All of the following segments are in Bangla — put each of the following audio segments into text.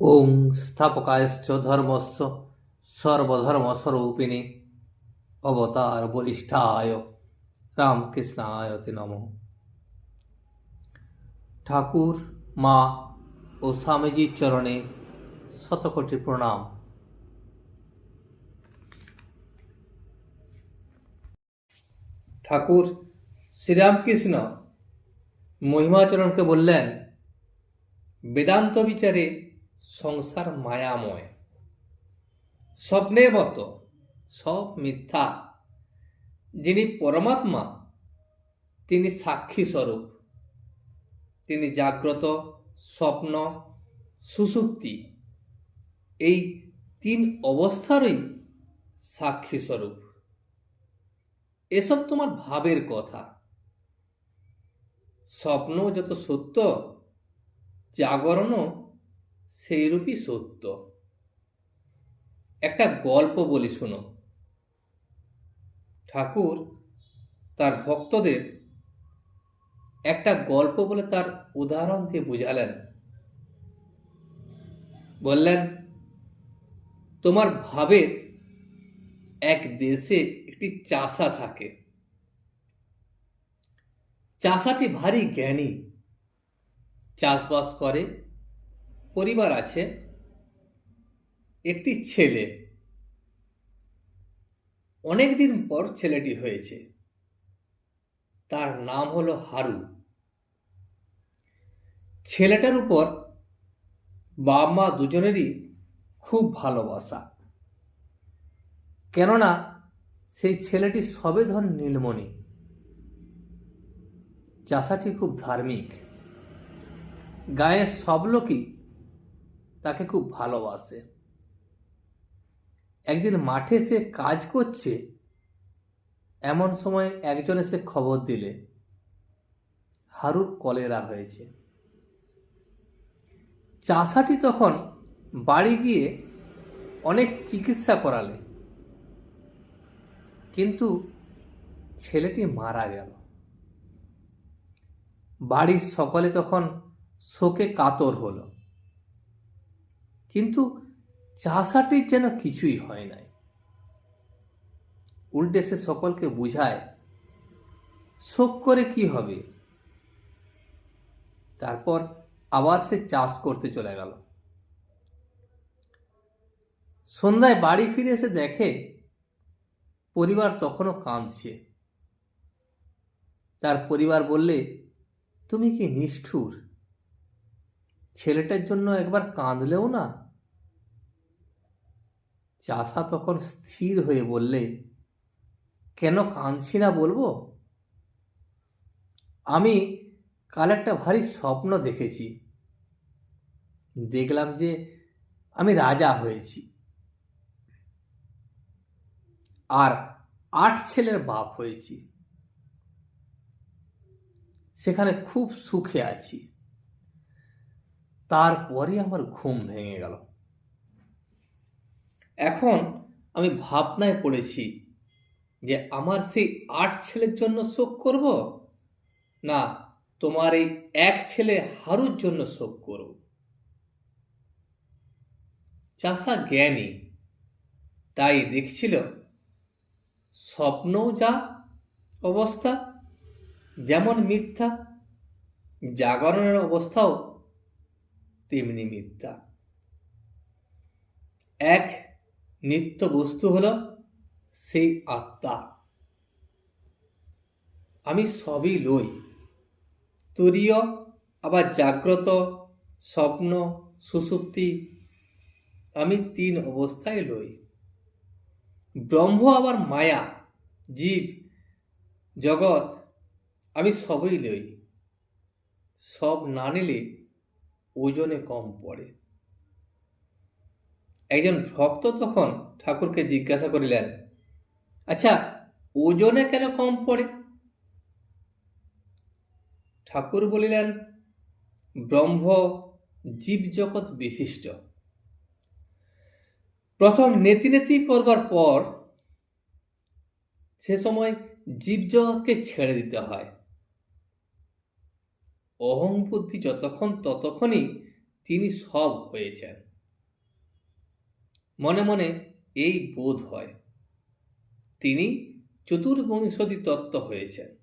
ওং স্থাপকায়শ্চ ধর্মস্য সর্বধর্মস্বরূপিণী অবতার বরিষ্ঠায় রামকৃষ্ণায় তে নম। ঠাকুর, মা ও স্বামীজির চরণে শতকোটি প্রণাম। ঠাকুর, শ্রীরামকৃষ্ণ মহিমাচরণকে বললেন, বেদান্ত বিচারে সংসার মায়াময়। স্বপ্নের মতো, সব মিথ্যা। যিনি পরমাত্মা, তিনি সাক্ষী স্বরূপ। তিনি জাগ্রত, স্বপ্ন সুষুপ্তি এই তিন অবস্থারই সাক্ষী স্বরূপ। এসব তোমার ভাবের কথা। স্বপ্ন যত সত্য, জাগরণও সেইরূপই সত্য। একটা গল্প বলি শুনো। ঠাকুর তার ভক্তদের একটা গল্প বলে তার উদাহরণ দিয়ে বুঝালেন। বললেন, তোমার ভাবের এক দেশে একটি চাষা থাকে। চাষাটি ভারী জ্ঞানী। চাষবাস করে পরিবার আছে, একটি ছেলে। অনেক দিন পর ছেলেটি হয়েছে। তার নাম হলো হারু। ছেলেটার উপর বাবা মা দুজনেরই খুব ভালোবাসা। কেননা, সেই ছেলেটি সবে ধন নীলমণি। চাষাটি খুব ধার্মিক। গায়ের সব লোকই তাকে খুব ভালোবাসে। একদিন মাঠে সে কাজ করছে, এমন সময় একজন এসে খবর দিলে, হারুর কলেরা হয়েছে। চাষাটি তখন বাড়ি গিয়ে অনেক চিকিৎসা করালে, কিন্তু ছেলেটি মারা গেল। বাড়ির সকলে তখন শোকে কাতর হলো। কিন্তু চাষাটির যেন কিছুই হয় নাই। উল্টে সে সকলকে বুঝায়, শোক করে কি হবে? তারপর আবার সে চাষ করতে চলে গেল। সন্ধ্যায় বাড়ি ফিরে এসে দেখে, পরিবার তখনও কাঁদছে। তার পরিবার বললে, তুমি কি নিষ্ঠুর? ছেলেটার জন্য একবার কাঁদলেও না? চাষা তখন স্থির হয়ে বললে, কেন কাঁদছি না বলব? আমি কাল একটা ভারী স্বপ্ন দেখেছি। দেখলাম যে আমি রাজা হয়েছি। আর আট ছেলের বাপ হয়েছি। সেখানে খুব সুখে আছি। তারপরে আমার ঘুম ভেঙে গেল। এখন আমি ভাবনায় পড়েছি যে আমার সেই আট ছেলের জন্য শোক করব? না, তোমার এই এক ছেলে হারুর জন্য শোক করব। চাষা জ্ঞানী, তাই দেখছিল, স্বপ্নও যা অবস্থা, যেমন মিথ্যা, জাগরণের অবস্থাও তেমনি মিথ্যা। এক নিত্য বস্তু হল সেই আত্মা। আমি সবই লই তুরীয় আবার জাগ্রত, স্বপ্ন সুষুপ্তি আমি তিন অবস্থায় লই। ব্রহ্ম আবার মায়া, জীব, জগৎ, আমি সবই লই। সব না নিলে ওজনে কম পড়ে। একজন ভক্ত তখন ঠাকুরকে জিজ্ঞাসা করিলেন আচ্ছা ওজনে কেন কম পড়ে? ঠাকুর বলিলেন, ব্রহ্ম জীবজগৎ বিশিষ্ট। প্রথম নেতি নেতি করবার পর সে সময় জীবজগৎকে ছেড়ে দিতে হয়। অহং বুদ্ধি যতক্ষণ ততক্ষণই তিনি সব হয়েছেন। মনে মনে এই বোধ হয়। তিনি চতুর্বংশতি তত্ত্ব হয়েছেন।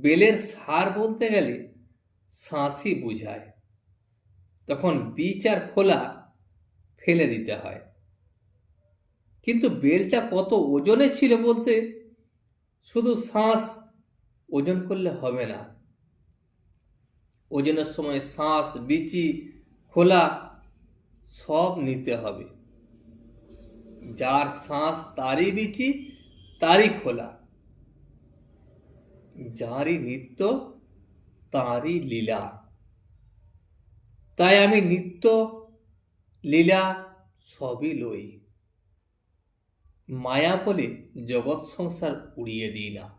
বেলের সার বলতে গেলে শাঁসি বুঝায়। তখন বীজ আর খোলা ফেলে দিতে হয়। কিন্তু বেলটা কত ওজনে ছিল বলতে শুধু শ্বাস ওজন করলে হবে না। ওজনের সময় শ্বাস বিচি, খোলা সব নিতে হবে। যার শ্বাস তারই বিচি, তারই খোলা। যারই নিত্য, তাঁরই লীলা। তাই আমি নিত্য, লীলা সবই লই। মায়া বলে জগৎ সংসার উড়িয়ে দিই না।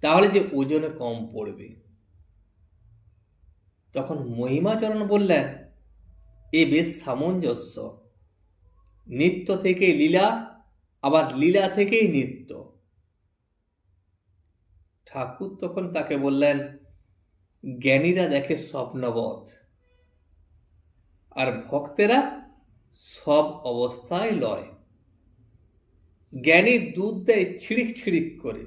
তাহলে যে ওজনে কম পড়বে। তখন মহিমাচরণ বললেন এ বেশ সামঞ্জস্য। নৃত্য থেকে লীলা, আবার লীলা থেকেই নৃত্য। ঠাকুর তখন তাকে বললেন, জ্ঞানীরা দেখে স্বপ্নবধ, আর ভক্তেরা সব অবস্থায় লয়। জ্ঞানী দুধ দেয় ছিড়িক ছিড়িক করে।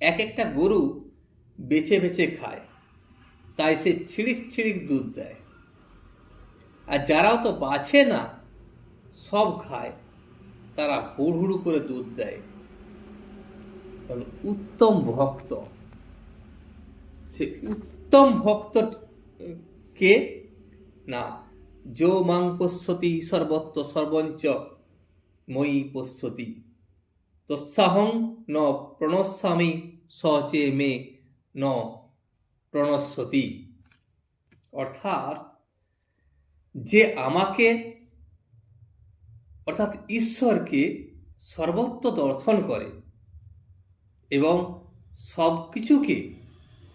এক একটা গরু বেছে বেছে খায়, তাই সে ছিড়িক ছিড়িক দুধ দেয়। আর যারাও তো বাছে না, সব খায়। তারা হুড় হুড়ু করে দুধ দেয়। উত্তম ভক্ত। সে উত্তম ভক্ত কে? না, যো মাং পশ্যতি সর্বত্র সর্বঞ্চ ময়ী পশ্যতি। তৎসাহং ন প্রণস্বামী সচে মে ন প্রণস্যতি অর্থাৎ যে আমাকে, অর্থাৎ ঈশ্বরকে সর্বত্র দর্শন করে এবং সব কিছুকে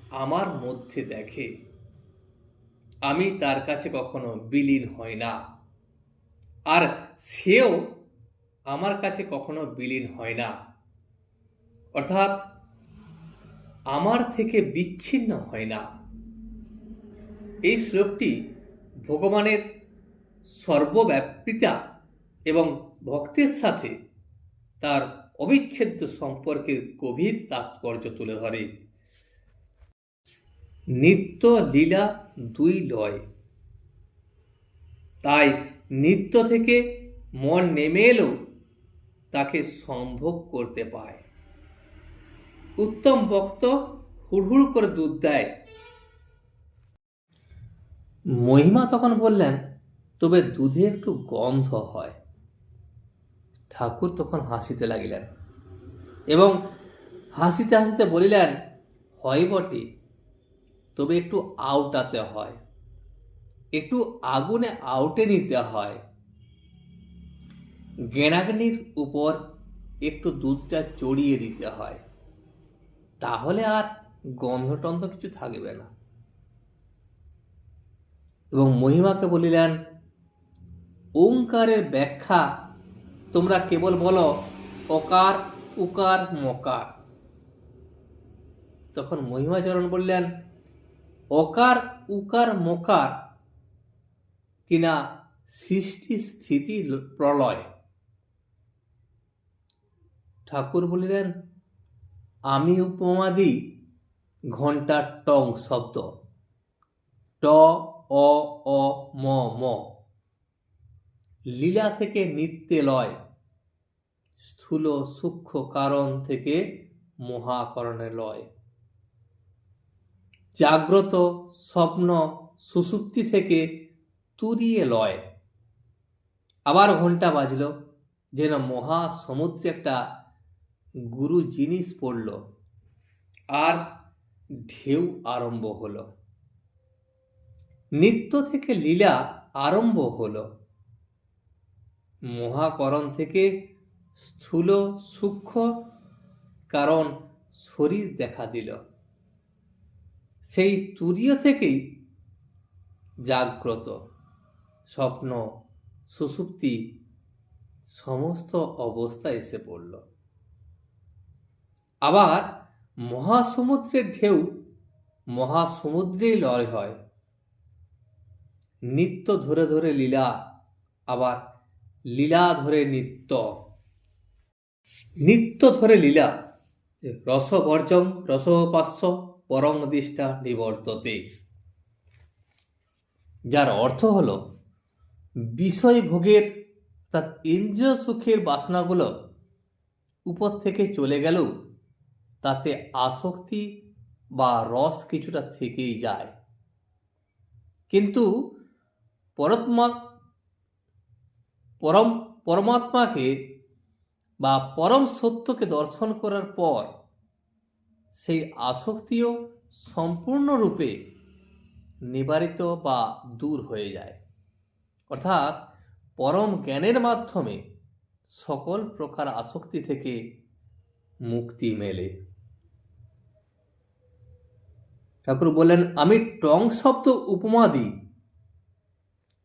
আমার মধ্যে দেখে, আমি তার কাছে কখনো বিলীন হই না। আর সেও আমার কাছে কখনো বিলীন হয় না। অর্থাৎ আমার থেকে বিচ্ছিন্ন হয় না। এই শ্লোকটি ভগবানের সর্বব্যাপিতা এবং ভক্তের সাথে তার অবিচ্ছেদ্য সম্পর্কের গভীর তাৎপর্য তুলে ধরে। নিত্য লীলা দুই লয়। তাই নিত্য থেকে মন নেমে এলেও তাকে সম্ভোগ করতে পায়। উত্তম বক্ত হুড়হুড় করে দুধ দেয়। মহিমা তখন বললেন, তবে দুধে একটু গন্ধ হয়। ঠাকুর তখন হাসিতে লাগিলেন এবং হাসিতে হাসিতে বলিলেন, হয় বটে, তবে একটু আউটাতে হয়, একটু আগুনে আউটে নিতে হয়। গেনাগনির উপর একটু দুধটা চড়িয়ে দিতে হয়, তাহলে আর গন্ধ টন্ধ কিছু থাকবে না। এবং মহিমাকে বলিলেন, ওঙ্কারের ব্যাখ্যা তোমরা কেবল বলো, অকার, উকার, মকার। তখন মহিমাচরণ বললেন, অকার, উকার, মকার কিনা সৃষ্টি, স্থিতি, প্রলয়? ঠাকুর বলিলেন, আমি উপমা দিই ঘণ্টার টং শব্দ। ট অ অ, ম ম। লীলা থেকে নিত্যে লয়, স্থূল সূক্ষ্ম কারণ থেকে মহাকরণে লয়। জাগ্রত স্বপ্ন সুসুপ্তি থেকে তুরিয়ে লয়। আবার ঘণ্টা বাজল, যেন মহা সমুদ্রে একটা গুরু জিনিস পড়ল, আর ঢেউ আরম্ভ হলো। নিত্য থেকে লীলা আরম্ভ হল। মহাকরণ থেকে স্থূল সূক্ষ্ম কারণ শরীর দেখা দিল। সেই তুরীয় থেকেই জাগ্রত স্বপ্ন সুষুপ্তি সমস্ত অবস্থা এসে পড়ল। আবার মহাসমুদ্রের ঢেউ মহাসমুদ্রেই লয় হয়। নিত্য ধরে ধরে লীলা, আবার লীলা ধরে নিত্য। নিত্য ধরে লীলা রসবর্জম রসোপাস্য পরম দিষ্ঠা নিবর্ততে। যার অর্থ হল, বিষয় ভোগের, অর্থাৎ ইন্দ্রিয় সুখের বাসনাগুলো উপর থেকে চলে গেলেও তাতে আসক্তি বা রস কিছুটা থেকেই যায়। কিন্তু পরমাত্মা পরম, পরমাত্মাকে বা পরম সত্যকে দর্শন করার পর সেই আসক্তিও সম্পূর্ণরূপে নিবারিত বা দূর হয়ে যায়। অর্থাৎ পরম জ্ঞানের মাধ্যমে সকল প্রকার আসক্তি থেকে মুক্তি মেলে। ঠাকুর বললেন, আমি টং শব্দ উপমা দিই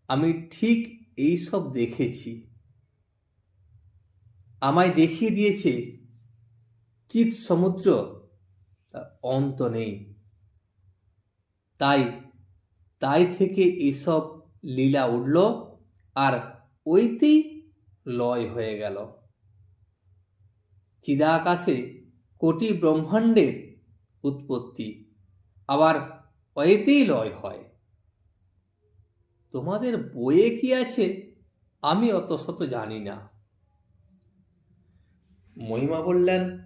আমি ঠিক এই সব দেখেছি। আমায় দেখিয়ে দিয়েছে চিত সমুদ্র, তার অন্ত নেই। তাই তাই থেকে এসব লীলা উঠল আর ওইতেই লয় হয়ে গেল। চিদাকাশে কোটি ব্রহ্মাণ্ডের উৎপত্তি, আবার ওইতেই লয় হয়। তোমাদের বইয়ে কি আছে? আমি অত শত জানি না। মহিমা বললেন,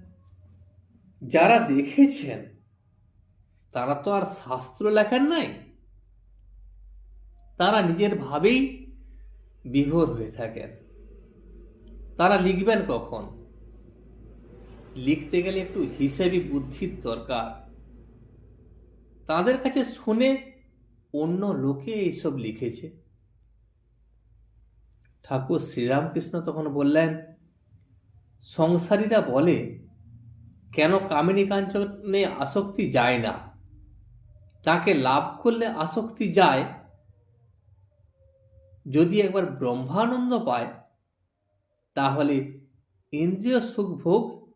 যারা দেখেছেন, তারা তো আর শাস্ত্র লেখেন নাই। তারা নিজের ভাবেই বিভোর হয়ে থাকেন। তারা লিখবেন কখন? লিখতে গেলে একটু হিসেবি বুদ্ধির দরকার। তাদের কাছে শুনে অন্য লোকে এইসব লিখেছে। ঠাকুর শ্রীরামকৃষ্ণ তখন বললেন, সংসারীরা বলে, কেন কামিনী কাঞ্চনে আসক্তি যায় না? তাকে লাভ করলে আসক্তি যায়। যদি একবার ব্রহ্মানন্দ পায়, তাহলে ইন্দ্রিয় সুখ ভোগ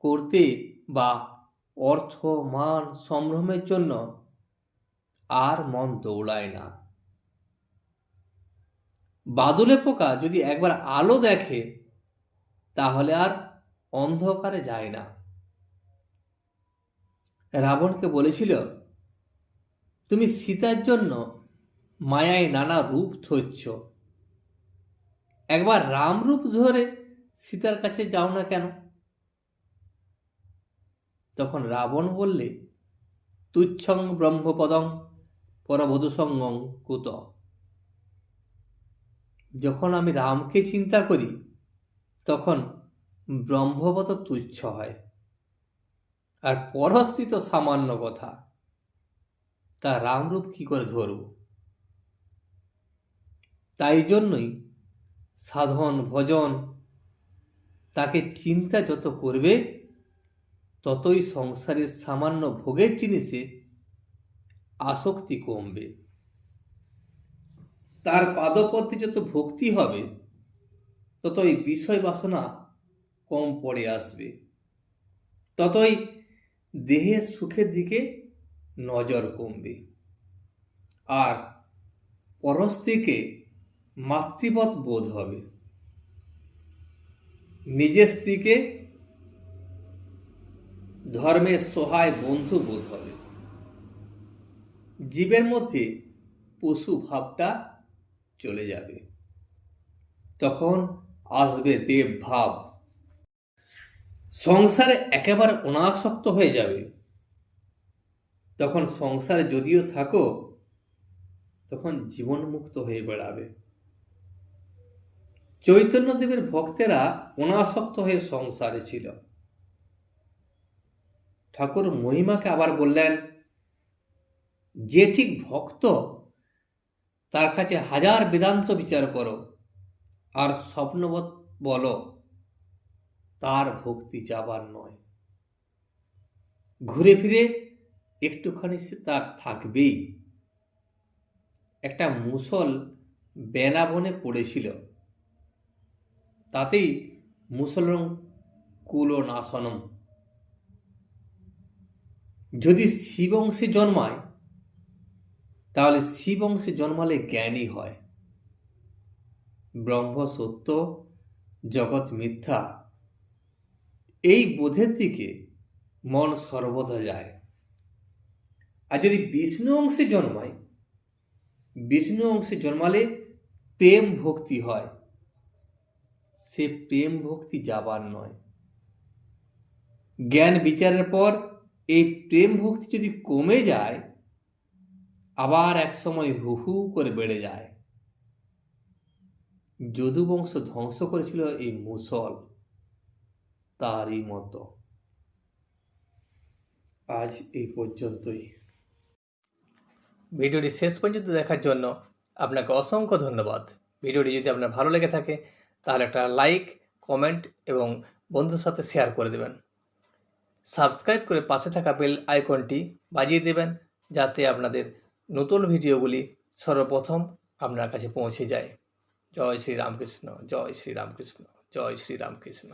করতে বা অর্থ, মান, সম্ভ্রমের জন্য আর মন দৌড়ায় না। বাদুলে পোকা যদি একবার আলো দেখে, তাহলে আর অন্ধকারে যায় না। রাবণকে বলেছিল, তুমি সীতার জন্য মায়ায় নানা রূপ ধরছ। একবার রাম রূপ ধরে সীতার কাছে যাও না কেন? তখন রাবণ বললে, তুচ্ছং ব্রহ্মপদং পরবধূসঙ্গং কুত। যখন আমি রামকে চিন্তা করি, তখন ব্রহ্মবত তুচ্ছ হয়। আর পরস্থিত সামান্য কথা, তা রামরূপ কি করে ধরব? তাই জন্যই সাধন, ভজন, তাকে চিন্তা যত করবে, ততই সংসারের সামান্য ভোগের জিনিসে আসক্তি কমবে। তার পাদপথে যত ভক্তি হবে, ততই বিষয় বাসনা কম পড়ে আসবে। ততই দেহের সুখের দিকে নজর কমবে। আর পরস্ত্রীকে মাতৃবৎ বোধ হবে। নিজের স্ত্রীকে ধর্মের সহায় বন্ধু বোধ হবে। জীবের মধ্যে পশু ভাবটা চলে যাবে। তখন আসবে দেব ভাব। সংসারে একেবারে অনাসক্ত হয়ে যাবে। তখন সংসারে যদিও থাকো, তখন জীবনমুক্ত হয়ে বেড়াবে। চৈতন্যদেবের ভক্তেরা অনাসক্ত হয়ে সংসারে ছিল। ঠাকুর মহিমাকে আবার বললেন যে ঠিক ভক্ত, তার কাছে হাজার বেদান্ত বিচার করো, আর স্বপ্নবৎ বলো, তার ভক্তি যাবার নয়। ঘুরে ফিরে একটুখানি সে তার থাকবেই। একটা মুসল বেনাবনে পড়েছিল। তাতেই মুসলং কুলো নাসনম যদি শিব অংশে জন্মায় তাহলে শিব অংশে জন্মালে জ্ঞানী হয়। ব্রহ্ম, সত্য, জগৎ, মিথ্যা। এই বোধের দিকে মন সর্বদা যায়। আর যদি বিষ্ণু অংশে জন্মায়, বিষ্ণু অংশে জন্মালে প্রেম ভক্তি হয়। সে প্রেম ভক্তি যাবার নয়। জ্ঞান বিচারের পর এই প্রেম ভক্তি যদি কমে যায় আবার এক সময় হু হু করে বেড়ে যায়। যদু বংশ ধ্বংস করেছিল এই মুসল তারই মতো। আজ এই পর্যন্তই। ভিডিওটি শেষ পর্যন্ত দেখার জন্য আপনাকে অসংখ্য ধন্যবাদ। ভিডিওটি যদি আপনার ভালো লেগে থাকে, তাহলে একটা লাইক, কমেন্ট এবং বন্ধুর সাথে শেয়ার করে দেবেন। সাবস্ক্রাইব করে পাশে থাকা বেল আইকনটি বাজিয়ে দেবেন, যাতে আপনাদের নতুন ভিডিওগুলি সর্বপ্রথম আপনার কাছে পৌঁছে যায়। জয় শ্রী রামকৃষ্ণ জয় শ্রী রামকৃষ্ণ জয় শ্রী রামকৃষ্ণ